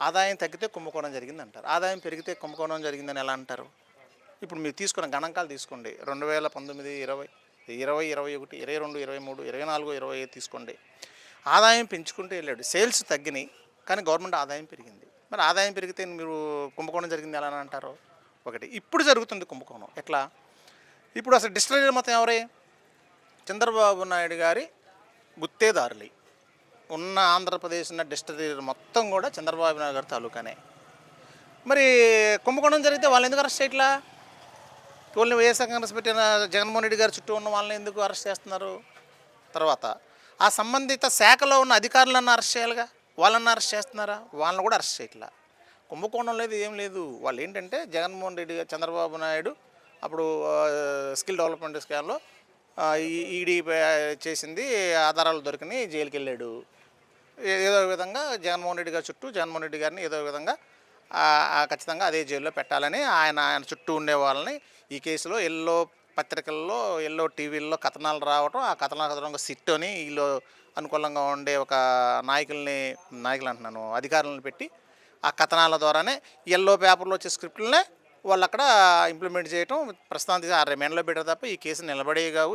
ఆదాయం తగ్గితే కుంభకోణం జరిగింది అంటారు ఆదాయం పెరిగితే కుంభకోణం జరిగిందని ఎలా అంటారు? ఇప్పుడు మీరు తీసుకున్న గణాంకాలు తీసుకోండి. రెండు వేల పంతొమ్మిది ఇరవై ఇరవై ఇరవై ఒకటి ఇరవై రెండు ఇరవై మూడు ఇరవై నాలుగు ఇరవై ఐదు తీసుకోండి. ఆదాయం పెంచుకుంటూ వెళ్ళాడు. సేల్స్ తగ్గినాయి కానీ గవర్నమెంట్ ఆదాయం పెరిగింది. మరి ఆదాయం పెరిగితే మీరు కుంభకోణం జరిగింది ఎలా అని అంటారు? ఒకటి. ఇప్పుడు జరుగుతుంది కుంభకోణం. ఎట్లా? ఇప్పుడు అసలు డిస్టిలరీ మొత్తం ఎవరే? చంద్రబాబు నాయుడు గారి గుత్తేదారులే. ఉన్న ఆంధ్రప్రదేశ్ ఉన్న డిస్టిలరీ మొత్తం కూడా చంద్రబాబు నాయుడు గారి తాలూకానే. మరి కుంభకోణం జరిగితే వాళ్ళు ఎందుకు అరెస్ట్ చేయట్లా? ఓన్లీ వైఎస్ఆర్ కాంగ్రెస్ పెట్టిన జగన్మోహన్ రెడ్డి గారి చుట్టూ ఉన్న వాళ్ళని ఎందుకు అరెస్ట్ చేస్తున్నారు? తర్వాత ఆ సంబంధిత శాఖలో ఉన్న అధికారులను అరెస్ట్ చేయాలిగా? వాళ్ళని అరెస్ట్ చేస్తున్నారా? వాళ్ళని కూడా అరెస్ట్ చేయట్లా? కుంభకోణం లేదు ఏం లేదు. వాళ్ళు ఏంటంటే జగన్మోహన్ రెడ్డి గారు చంద్రబాబు నాయుడు అప్పుడు స్కిల్ డెవలప్మెంట్ స్కామ్లో ఈ- ఈడీ చేసింది ఆధారాలు దొరికినాయి జైలుకి వెళ్ళాడు ఏదో విధంగా జగన్మోహన్ రెడ్డి గారి చుట్టూ జగన్మోహన్ రెడ్డి గారిని ఏదో విధంగా ఖచ్చితంగా అదే జైల్లో పెట్టాలని ఆయన ఆయన చుట్టూ ఉండే వాళ్ళని ఈ కేసులో ఎల్లో పత్రికల్లో ఎల్లో టీవీల్లో కథనాలు రావటం ఆ కథనాలు కథనంగా సిట్ అని వీళ్ళు అనుకూలంగా ఉండే ఒక నాయకుల్ని నాయకులు అంటున్నాను అధికారులను పెట్టి ఆ కథనాల ద్వారానే ఎల్లో పేపర్లో వచ్చే స్క్రిప్ట్లనే వాళ్ళు అక్కడ ఇంప్లిమెంట్ చేయటం ప్రస్తుతానికి ఆ రిమాండ్లో పెట్టారు తప్ప ఈ కేసు నిలబడే కావు.